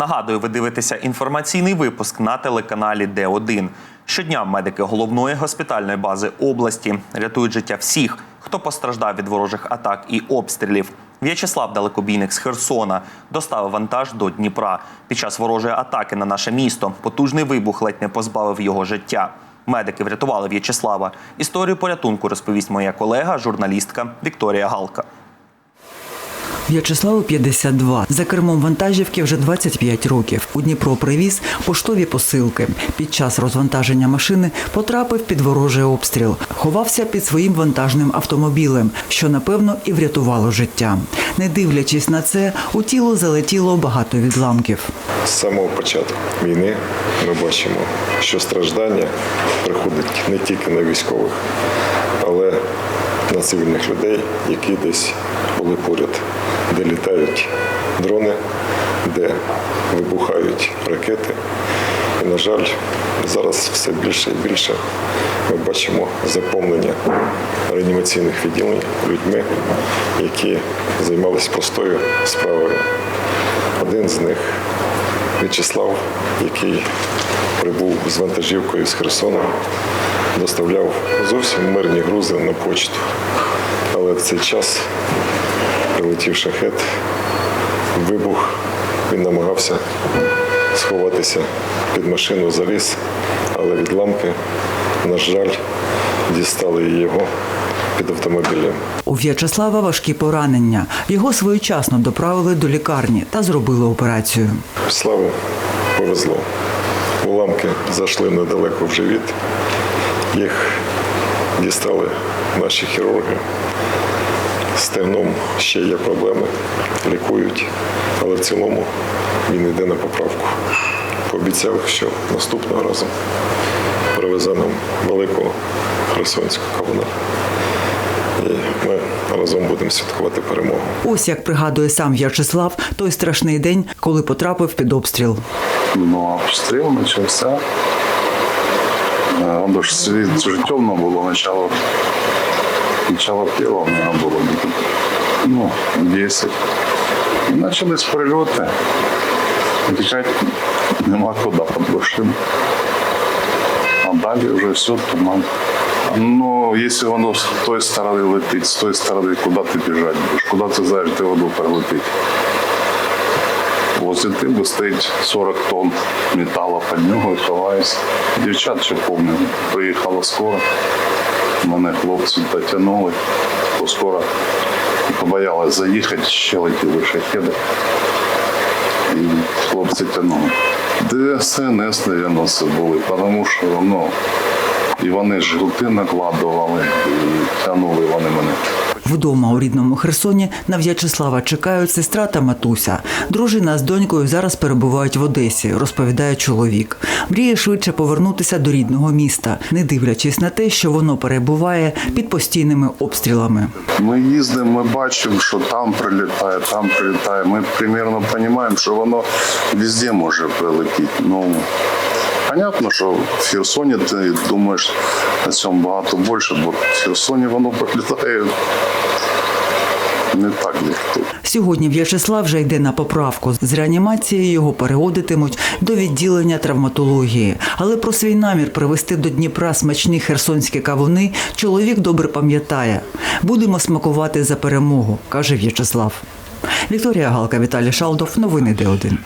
Нагадую, ви дивитеся інформаційний випуск на телеканалі Д1. Щодня медики головної госпітальної бази області рятують життя всіх, хто постраждав від ворожих атак і обстрілів. В'ячеслав Далекобійник з Херсона доставив вантаж до Дніпра. Під час ворожої атаки на наше місто потужний вибух ледь не позбавив його життя. Медики врятували В'ячеслава. Історію порятунку розповість моя колега, журналістка Вікторія Галка. В'ячеславу 52. За кермом вантажівки вже 25 років. У Дніпро привіз поштові посилки. Під час розвантаження машини потрапив під ворожий обстріл. Ховався під своїм вантажним автомобілем, що напевно і врятувало життя. Не дивлячись на це, у тіло залетіло багато відламків. З самого початку війни ми бачимо, що страждання приходить не тільки на військових, але на цивільних людей, які десь були поряд, де літають дрони, де вибухають ракети. І, на жаль, зараз все більше і більше ми бачимо заповнення реанімаційних відділень людьми, які займалися простою справою. Один з них В'ячеслав, який прибув з вантажівкою з Херсона, доставляв зовсім мирні грузи на почту. Але в цей час прилетів шахет, вибух, він намагався сховатися під машину заліз, але відламки, на жаль, дістали його під автомобілем. У В'ячеслава важкі поранення. Його своєчасно доправили до лікарні та зробили операцію. Славу повезло. Уламки зайшли недалеко в живіт. Їх дістали наші хірурги. З стегном ще є проблеми, лікують, але в цілому він йде на поправку. Пообіцяв, що наступного разу привезе нам великого херсонського кавуна. І ми разом будемо святкувати перемогу. Ось як пригадує сам В'ячеслав той страшний день, коли потрапив під обстріл. Ну, обстріл почався. Е, Воно ж світ же темно було начало. Начало первого у мене було ну, 10. І почались прильоти. Тікати нема куди під машину. А далі вже все туман. Ну, якщо воно з тої сторони летить, з тої сторони, куди ти біжати будеш? Куди ти знаєш, де воно прилетить? Возле типу стоїть 40 тонн металу під нього і ховаюсь. Дівчат ще пам'ятаю, приїхала скоро. Мене хлопці дотягнули, поскоро скоро побоялась заїхати, ще летіли шахеди. І хлопці тягнули. ДСНС, мабуть, це були, тому що ну, і вони ж жгути накладували, і тягнули вони мене. Вдома у рідному Херсоні на В'ячеслава чекають сестра та матуся. Дружина з донькою зараз перебувають в Одесі, розповідає чоловік. Мріє швидше повернутися до рідного міста, не дивлячись на те, що воно перебуває під постійними обстрілами. Ми їздимо, ми бачимо, що там прилітає, там прилітає. Ми примерно розуміємо, що воно везде може прилетіти. Ну, понятно, що в Херсоні ти думаєш на цьому багато більше, бо в Херсоні воно прилітає не так. Сьогодні В'ячеслав вже йде на поправку. З реанімації його переводитимуть до відділення травматології. Але про свій намір привезти до Дніпра смачні херсонські кавуни чоловік добре пам'ятає. Будемо смакувати за перемогу, каже В'ячеслав. Вікторія Галка, Віталій Шалдов. Новини Д1.